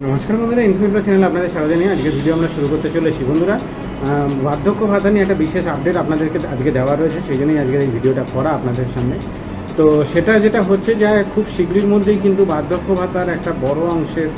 নমস্কার বন্ধুরা ইনফিউপ্লো চ্যানেলে আপনাদের স্বাগত জানিয়ে আজকে ভিডিও আমরা শুরু করতে চলেছি বন্ধুরা বার্ধক্য ভাতা নিয়ে একটা বিশেষ আপডেট আপনাদেরকে আজকে দেওয়া রয়েছে, সেই জন্যই আজকের এই ভিডিওটা করা আপনাদের সামনে। তো সেটা যেটা হচ্ছে যে, খুব শীঘ্রই মধ্যেই কিন্তু বার্ধক্য ভাতার একটা বড় অংশের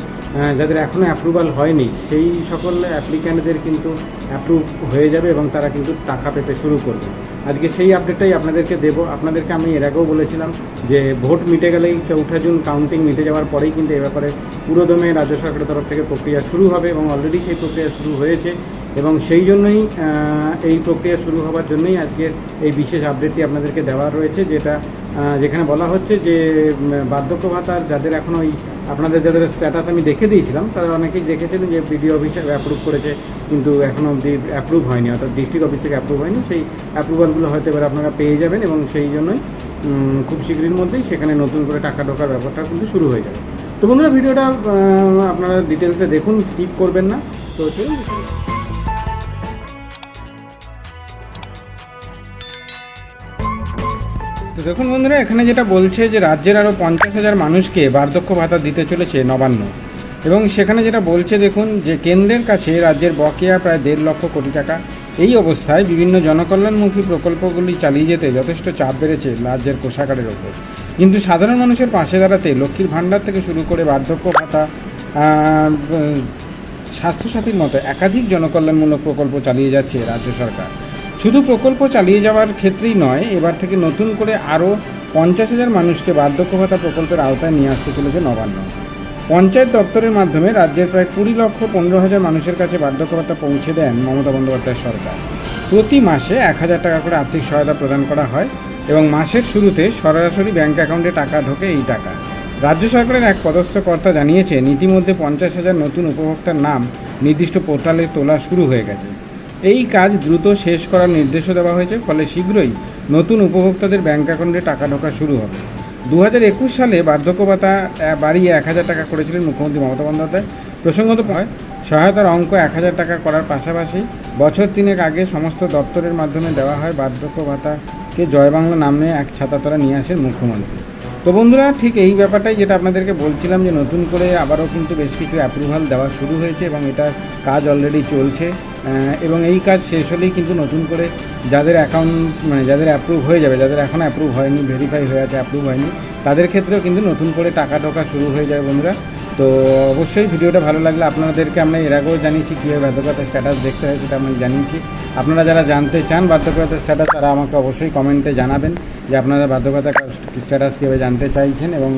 যাদের এখনও অ্যাপ্রুভাল হয়নি, সেই সকল অ্যাপ্লিক্যান্টদের কিন্তু অ্যাপ্রুভ হয়ে যাবে এবং তারা কিন্তু টাকা পেতে শুরু করবে। আজকে সেই আপডেটটাই আপনাদেরকে দেব। আপনাদেরকে আমি এর আগেও বলেছিলাম যে ভোট মিটে গেলেই চৌঠা জুন কাউন্টিং মিটে যাওয়ার পরেই কিন্তু এ ব্যাপারে পুরোদমে রাজ্য সরকারের তরফ থেকে প্রক্রিয়া শুরু হবে এবং অলরেডি সেই প্রক্রিয়া শুরু হয়েছে। এবং সেই জন্যই এই প্রক্রিয়া শুরু হওয়ার জন্যই আজকের এই বিশেষ আপডেটটি আপনাদেরকে দেওয়া রয়েছে, যেটা যেখানে বলা হচ্ছে যে বার্ধক্য ভাতার যাদের এখন ওই আপনাদের যাদের স্ট্যাটাস আমি দেখে দিয়েছিলাম, তারা অনেকেই দেখেছিলেন যে বিডিও অফিস অ্যাপ্রুভ করেছে, কিন্তু এখনও অবধি অ্যাপ্রুভ হয়নি, অর্থাৎ ডিস্ট্রিক্ট অফিস থেকে অ্যাপ্রুভ হয়নি, সেই অ্যাপ্রুভালগুলো হয়তো এবার আপনারা পেয়ে যাবেন এবং সেই জন্যই খুব শীঘ্রের মধ্যেই সেখানে নতুন করে টাকা ঢোকার ব্যাপারটা কিন্তু শুরু হয়ে যাবে। তো বন্ধুরা, ভিডিওটা আপনারা ডিটেলসে দেখুন স্কিপ করবেন না। তো চলুন দেখুন বন্ধুরা, এখানে যেটা বলছে যে রাজ্যের আরও পঞ্চাশ হাজার মানুষকে বার্ধক্য ভাতা দিতে চলেছে নবান্ন। এবং সেখানে যেটা বলছে দেখুন যে কেন্দ্রের কাছে রাজ্যের বকেয়া প্রায় দেড় লক্ষ কোটি টাকা। এই অবস্থায় বিভিন্ন জনকল্যাণমুখী প্রকল্পগুলি চালিয়ে যেতে যথেষ্ট চাপ বেড়েছে রাজ্যের কোষাগারের ওপর। কিন্তু সাধারণ মানুষের পাশে দাঁড়াতে লক্ষ্মীর ভাণ্ডার থেকে শুরু করে বার্ধক্য ভাতা স্বাস্থ্যসাথীর মতো একাধিক জনকল্যাণমূলক প্রকল্প চালিয়ে যাচ্ছে রাজ্য সরকার। শুধু প্রকল্প চালিয়ে যাওয়ার ক্ষেত্রেই নয়, এবার থেকে নতুন করে আরও পঞ্চাশ হাজার মানুষকে বার্ধক্য ভাতা প্রকল্পের আওতায় নিয়ে আসতে চলেছে নবান্ন। পঞ্চায়েত দপ্তরের মাধ্যমে রাজ্যের প্রায় কুড়ি লক্ষ পনেরো হাজার মানুষের কাছে বার্ধক্য ভাতা পৌঁছে দেন মমতা বন্দ্যোপাধ্যায় সরকার। প্রতি মাসে এক হাজার টাকা করে আর্থিক সহায়তা প্রদান করা হয় এবং মাসের শুরুতে সরাসরি ব্যাংক অ্যাকাউন্টে টাকা ঢোকে এই টাকা। রাজ্য সরকারের এক পদস্থ কর্তা জানিয়েছেন, ইতিমধ্যে পঞ্চাশ হাজার নতুন উপভোক্তার নাম নির্দিষ্ট পোর্টালে তোলা শুরু হয়ে গেছে। এই কাজ দ্রুত শেষ করার নির্দেশও দেওয়া হয়েছে, ফলে শীঘ্রই নতুন উপভোক্তাদের ব্যাঙ্ক অ্যাকাউন্টে টাকা ঢোকা শুরু হবে। দু হাজার একুশ সালে বার্ধক্য ভাতা বাড়িয়ে এক হাজার টাকা করেছিলেন মুখ্যমন্ত্রী মমতা বন্দ্যোপাধ্যায়। প্রসঙ্গত হয় সহায়তার অঙ্ক এক হাজার টাকা করার পাশাপাশি বছর তিনেক আগে সমস্ত দপ্তরের মাধ্যমে দেওয়া হয় বার্ধক্য ভাতাকে জয় বাংলা নামে এক ছাতাতলা নিয়ে আসেন মুখ্যমন্ত্রী। তো বন্ধুরা, ঠিক এই ব্যাপারটাই যেটা আপনাদেরকে বলছিলাম যে নতুন করে আবারও কিন্তু বেশ কিছু অ্যাপ্রুভাল দেওয়া শুরু হয়েছে এবং এটার কাজ অলরেডি চলছে। এবং এই কাজ শেষ হলেই কিন্তু নতুন করে যাদের অ্যাকাউন্ট মানে যাদের অ্যাপ্রুভ হয়ে যাবে, যাদের এখন অ্যাপ্রুভ হয়নি ভেরিফাই হয়ে আছে অ্যাপ্রুভ হয়নি, তাদের ক্ষেত্রেও কিন্তু নতুন করে টাকা ঢোকা শুরু হয়ে যাবে বন্ধুরা। তো অবশ্যই ভিডিওটা ভালো লাগলে আপনাদেরকে আমরা এর আগেও জানিয়েছি কীভাবে বার্ধক্যতার স্ট্যাটাস দেখতে হয়, সেটা আমি জানিয়েছি। আপনারা যারা জানতে চান বার্ধক্যতার স্ট্যাটাস তারা আমাকে অবশ্যই কমেন্টে জানাবেন যে আপনারা বার্ধক্যতার স্ট্যাটাস কীভাবে জানতে চাইছেন এবং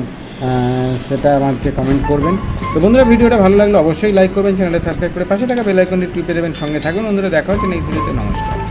সেটা আমাকে কমেন্ট করবেন। তো বন্ধুরা, ভিডিওটা ভালো লাগলে অবশ্যই লাইক করবেন চ্যানেলটা সাবস্ক্রাইব করে পাশে থাকা বেলাইকনটি টিপে দেবেন, সঙ্গে থাকবেন বন্ধুরা, দেখা হচ্ছে নেক্সট ভিডিওতে নমস্কার।